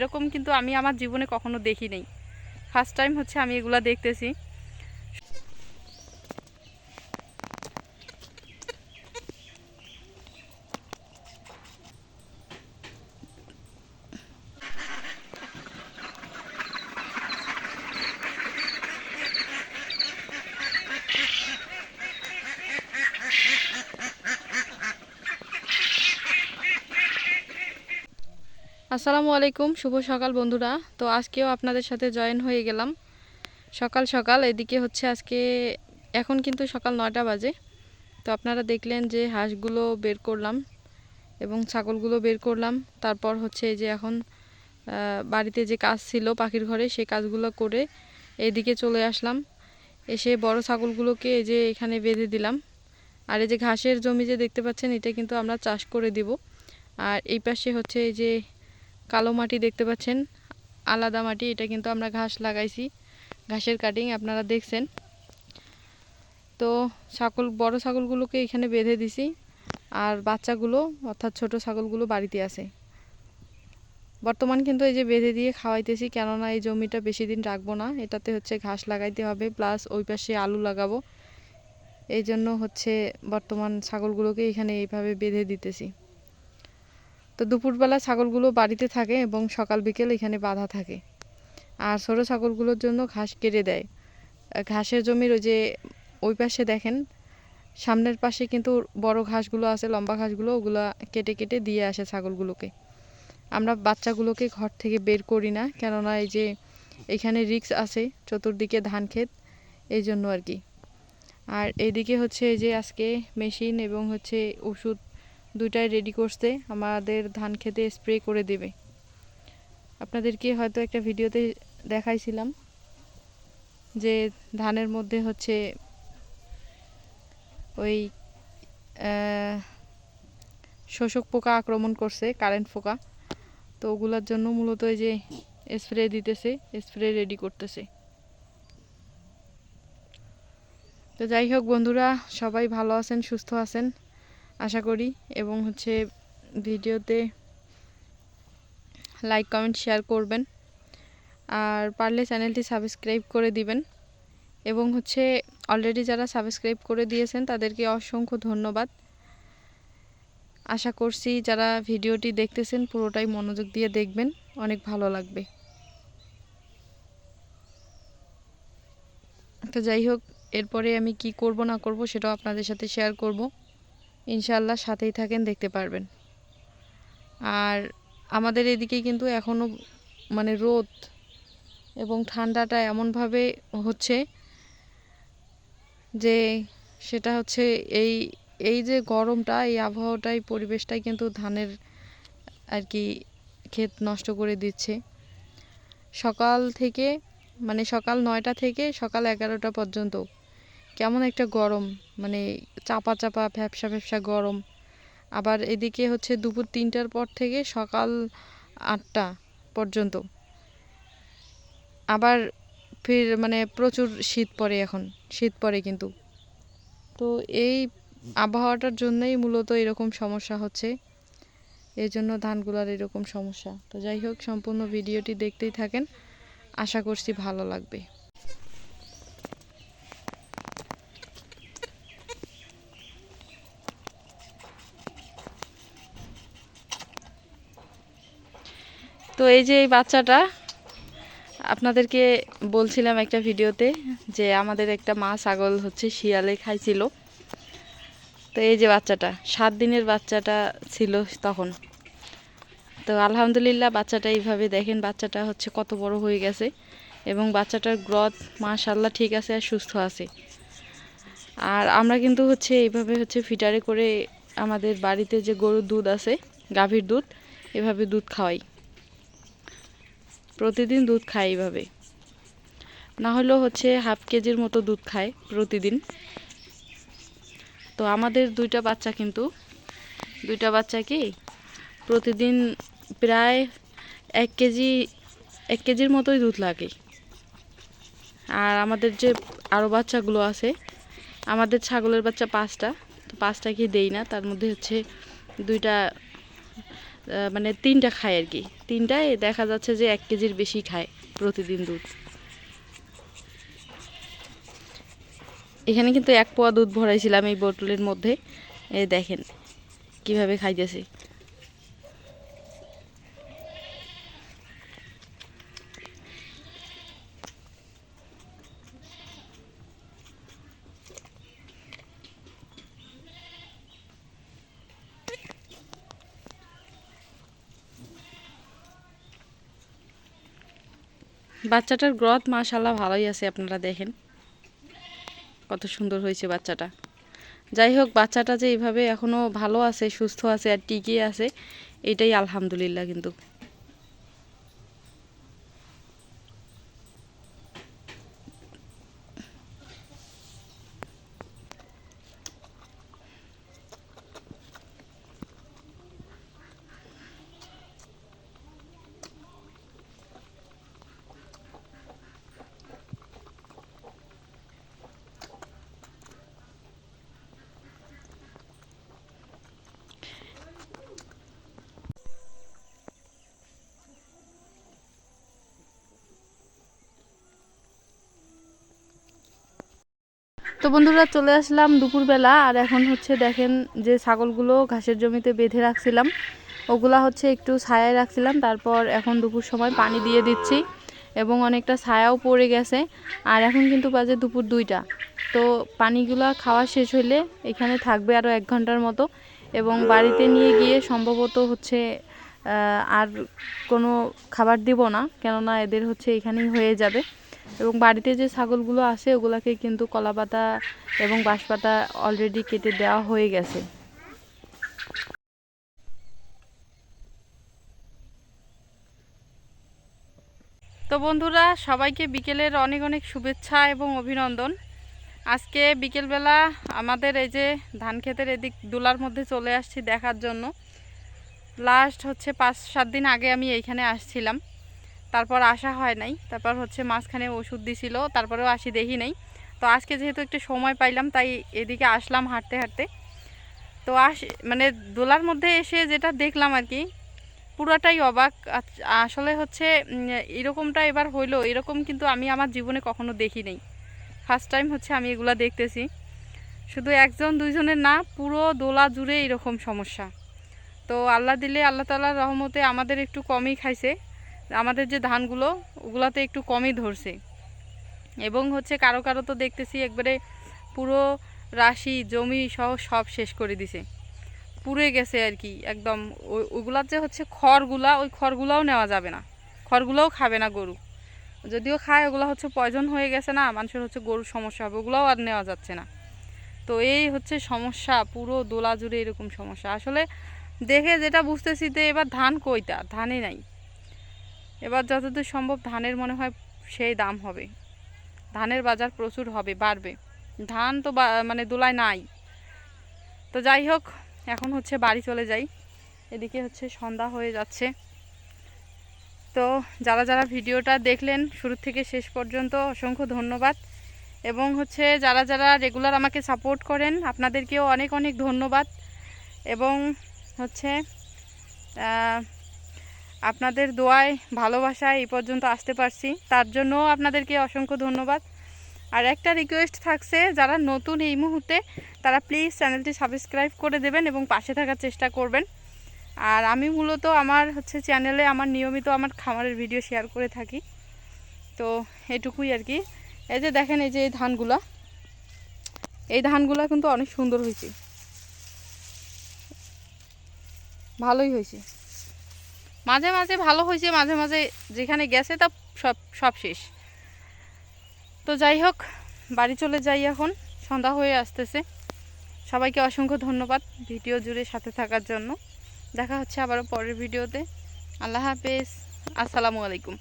এরকম কিন্তু আমি আমার জীবনে কখনো দেখি নাই ফার্স্ট টাইম হচ্ছে আমি এগুলা দেখতেছি। আসসালামু আলাইকুম, শুভ সকাল বন্ধুরা। তো আজকেও আপনাদের সাথে জয়েন হয়ে গেলাম। সকাল সকাল, এদিকে হচ্ছে আজকে, এখন কিন্তু সকাল নয়টা বাজে। তো আপনারা দেখলেন যে হাঁসগুলো বের করলাম এবং ছাগলগুলো বের করলাম। তারপর হচ্ছে এই যে এখন বাড়িতে যে কাজ ছিল পাখির ঘরে, সেই কাজগুলো করে এইদিকে চলে আসলাম। এসে বড় ছাগলগুলোকে এই যে এখানে বেঁধে দিলাম। আর এই যে ঘাসের জমি যে দেখতে পাচ্ছেন, এটা কিন্তু আমরা চাষ করে দিব। আর এই পাশে হচ্ছে এই যে কালো মাটি দেখতে পাচ্ছেন, আলাদা মাটি, এটা কিন্তু আমরা ঘাস লাগাইছি। ঘাসের কাটিং আপনারা দেখছেন। তো ছাগল, বড় ছাগলগুলোকে এখানে বেঁধে দিছি, আর বাচ্চাগুলো, অর্থাৎ ছোট ছাগলগুলো বাড়িতে আছে। বর্তমান কিন্তু এই যে বেঁধে দিয়ে খাওয়াইতেছি, কেননা এই জমিটা বেশি দিন রাখব না, এটাতে হচ্ছে ঘাস লাগাইতে হবে, প্লাস ওই পাশে আলু লাগাবো। এই জন্য হচ্ছে বর্তমান ছাগলগুলোকে এখানে এইভাবে বেঁধে দিতেছি। তো দুপুরবেলা ছাগলগুলো বাড়িতে থাকে এবং সকাল বিকেল এখানে বাঁধা থাকে। আর ছোটো ছাগলগুলোর জন্য ঘাস কেটে দেয়। ঘাসের জমির ওই যে, ওই পাশে দেখেন, সামনের পাশে কিন্তু বড় ঘাসগুলো আছে, লম্বা ঘাসগুলো, ওগুলো কেটে কেটে দিয়ে আসে ছাগলগুলোকে। আমরা বাচ্চাগুলোকে ঘর থেকে বের করি না, কেননা এই যে এখানে রিক্স আছে চতুর্দিকে ধান ক্ষেত, এই জন্য আর কি। আর এদিকে হচ্ছে এই যে আজকে মেশিন এবং হচ্ছে ওষুধ দুইটাই রেডি করছে, আমাদের ধান খেতে স্প্রে করে দেবে। আপনাদেরকে হয়তো একটা ভিডিওতে দেখাইছিলাম যে ধানের মধ্যে হচ্ছে ওই শোষক পোকা আক্রমণ করছে কারেন্ট পোকা। তো ওগুলোর জন্য মূলত এই যে স্প্রে দিতেছে স্প্রে রেডি করতেছে। তো যাই হোক বন্ধুরা, সবাই ভালো আছেন, সুস্থ আছেন। আশা করি এবং হচ্ছে ভিডিওতে লাইক কমেন্ট শেয়ার করবেন। আর পারলে চ্যানেলটি সাবস্ক্রাইব করে দিবেন। এবং হচ্ছে অলরেডি যারা সাবস্ক্রাইব করে দিয়েছেন, তাদেরকে অসংখ্য ধন্যবাদ। আশা করছি যারা ভিডিওটি দেখতেছেন, পুরোটাই মনোযোগ দিয়ে দেখবেন। অনেক ভালো লাগবে। তো যাই হোক, এরপরে আমি কি করব না করব সেটাও আপনাদের সাথে শেয়ার করব। ইনশাল্লাহ সাথেই থাকেন, দেখতে পারবেন। আর আমাদের এদিকে কিন্তু এখনও মানে রোদ এবং ঠান্ডাটা এমনভাবে হচ্ছে যে সেটা হচ্ছে এই এই যে গরমটা, এই আবহাওয়াটাই, পরিবেশটাই কিন্তু ধানের আর কি ক্ষেত নষ্ট করে দিচ্ছে। সকাল থেকে মানে সকাল নয়টা থেকে সকাল এগারোটা পর্যন্ত কেমন একটা গরম মানে চাপা চাপা ভ্যাবসা ভ্যাবসা গরম। আবার এদিকে হচ্ছে দুপুর তিনটার পর থেকে সকাল আটটা পর্যন্ত। আবার ফির মানে প্রচুর শীত পড়ে এখন, শীত পড়ে কিন্তু। তো এই আবহাওয়াটার জন্যই মূলত এরকম সমস্যা হচ্ছে। এই জন্য ধানগুলার এরকম সমস্যা। তো যাই হোক, সম্পূর্ণ ভিডিওটি দেখতেই থাকেন। আশা করছি ভালো লাগবে। তো এই যে এই বাচ্চাটা, আপনাদেরকে বলছিলাম একটা ভিডিওতে যে আমাদের একটা মা ছাগল হচ্ছে শিয়ালে খাইছিল। তো এই যে বাচ্চাটা, সাত দিনের বাচ্চাটা ছিল তখন। তো আলহামদুলিল্লাহ বাচ্চাটা এইভাবে দেখেন, বাচ্চাটা হচ্ছে কত বড় হয়ে গেছে এবং বাচ্চাটার গ্রথ মাশাল্লাহ ঠিক আছে আর সুস্থ আছে। আর আমরা কিন্তু হচ্ছে এইভাবে হচ্ছে ফিটারে করে আমাদের বাড়িতে যে গরুর দুধ আছে, গাভীর দুধ, এভাবে দুধ খাওয়াই। প্রতিদিন দুধ খায় এইভাবে। না হলেও হচ্ছে হাফ কেজির মতো দুধ খায় প্রতিদিন। তো আমাদের দুইটা বাচ্চা কিন্তু, দুইটা বাচ্চা কি প্রতিদিন প্রায় এক কেজি, এক কেজির মতোই দুধ লাগে। আর আমাদের যে আরও বাচ্চাগুলো আছে, আমাদের ছাগলের বাচ্চা পাঁচটা, তো পাঁচটা কি দেই না, তার মধ্যে হচ্ছে দুইটা মানে তিনটা খায় আর কি। তিনটায় দেখা যাচ্ছে যে এক কেজির বেশি খায় প্রতিদিন দুধ। এখানে কিন্তু এক পোয়া দুধ ভরাইছিলাম এই বোতলের মধ্যে। এ দেখেন, কীভাবে খাইতেছে। বাচ্চাটার গ্রথ মাশাল্লাহ ভালোই আছে, আপনারা দেখেন। কত সুন্দর হয়েছে বাচ্চাটা। যাই হোক, বাচ্চাটা যে এইভাবে এখনও ভালো আছে, সুস্থ আছে আর টিকিয়ে আছে, এটাই আলহামদুলিল্লাহ কিন্তু। তো বন্ধুরা চলে আসলাম দুপুরবেলা, আর এখন হচ্ছে দেখেন যে ছাগলগুলো ঘাসের জমিতে বেঁধে রাখছিলাম। ওগুলা হচ্ছে একটু ছায়ায় রাখছিলাম, তারপর এখন দুপুর সময় পানি দিয়ে দিচ্ছি এবং অনেকটা ছায়াও পড়ে গেছে। আর এখন কিন্তু বাজে দুপুর দুইটা। তো পানিগুলা খাওয়া শেষ হইলে এখানে থাকবে আরও এক ঘণ্টার মতো এবং বাড়িতে নিয়ে গিয়ে সম্ভবত হচ্ছে আর কোনো খাবার দিব না, কেননা এদের হচ্ছে এখানেই হয়ে যাবে। এবং বাড়িতে যে ছাগলগুলো আছে, ওগুলাকে কিন্তু কলাপাতা এবং বাঁশপাতা অলরেডি কেটে দেওয়া হয়ে গেছে। তো বন্ধুরা, সবাইকে বিকেলের অনেক অনেক শুভেচ্ছা এবং অভিনন্দন। আজকে বিকেলবেলা আমাদের এই যে ধান ক্ষেতের এদিক দোলার মধ্যে চলে আসছি দেখার জন্য। লাস্ট হচ্ছে পাঁচ সাত দিন আগে আমি এইখানে আসছিলাম। তারপর আসা হয় নাই। তারপর হচ্ছে মাঝখানে ওষুধ দিছিল, তারপরেও আসি দেখি নাই। তো আজকে যেহেতু একটু সময় পাইলাম, তাই এদিকে আসলাম হাঁটতে হাঁটতে। তো আস মানে দোলার মধ্যে এসে যেটা দেখলাম আর কি, পুরাটাই অবাক। আসলে হচ্ছে এরকমটা এবার হইল, এরকম কিন্তু আমি আমার জীবনে কখনো দেখি নাই। ফার্স্ট টাইম হচ্ছে আমি এগুলা দেখতেছি। শুধু একজন, দুইজনের না, পুরো দোলা জুড়ে এরকম সমস্যা। তো আল্লাহ দিলে আল্লাহ তালার রহমতে আমাদের একটু কমই খাইছে। আমাদের যে ধানগুলো, ওগুলাতে একটু কমই ধরছে। এবং হচ্ছে কারও কারও তো দেখতেছি একবারে পুরো রাশি, জমি সহ সব শেষ করে দিছে। পুড়ে গেছে আর কি, একদম। ওগুলার যে হচ্ছে খড়গুলা, ওই খড়গুলাও নেওয়া যাবে না। খড়গুলোও খাবে না গরু। যদিও খায়, ওগুলো হচ্ছে পয়জন হয়ে গেছে না, মানুষের হচ্ছে গরুর সমস্যা হবে, ওগুলোও আর নেওয়া যাচ্ছে না। তো এই হচ্ছে সমস্যা, পুরো দোলা জুড়ে এরকম সমস্যা। আসলে দেখে যেটা বুঝতেছি যে এবার ধান কইটা? ধানে নাই। এবার যতদূর সম্ভব ধানের মনে হয় সেই দাম হবে। ধানের বাজার প্রচুর হবে, বাড়বে। ধান তো মানে দোলায় নাই। তো যাই হোক, এখন হচ্ছে বাড়ি চলে যাই। এদিকে হচ্ছে সন্ধ্যা হয়ে যাচ্ছে। তো যারা যারা ভিডিওটা দেখলেন, শুরু থেকে শেষ পর্যন্ত অসংখ্য ধন্যবাদ। এবং হচ্ছে যারা যারা রেগুলার আমাকে সাপোর্ট করেন, আপনাদেরকেও অনেক অনেক ধন্যবাদ। এবং হচ্ছে আপনাদের দোয়ায়, ভালোবাসায় এই পর্যন্ত আসতে পারছি। তার জন্যও আপনাদেরকে অসংখ্য ধন্যবাদ। আর একটা রিকোয়েস্ট থাকছে, যারা নতুন এই মুহূর্তে, তারা প্লিজ চ্যানেলটি সাবস্ক্রাইব করে দেবেন এবং পাশে থাকার চেষ্টা করবেন। আর আমি মূলত আমার হচ্ছে চ্যানেলে আমার নিয়মিত আমার খামারের ভিডিও শেয়ার করে থাকি। তো এটুকুই আর কি। এই যে দেখেন এই যে এই ধানগুলা। এই ধানগুলা কিন্তু অনেক সুন্দর হয়েছে। ভালোই হয়েছে। মাঝে মাঝে ভালো হয়েছে, মাঝে মাঝে যেখানে গেছে তা সব সব শেষ। তো যাই হোক, বাড়ি চলে যাই এখন, সন্ধ্যা হয়ে আসতেছে। সবাইকে অসংখ্য ধন্যবাদ ভিডিও জুড়ে সাথে থাকার জন্য। দেখা হচ্ছে আবারও পরের ভিডিওতে। আল্লাহ হাফেজ। আসসালামু আলাইকুম।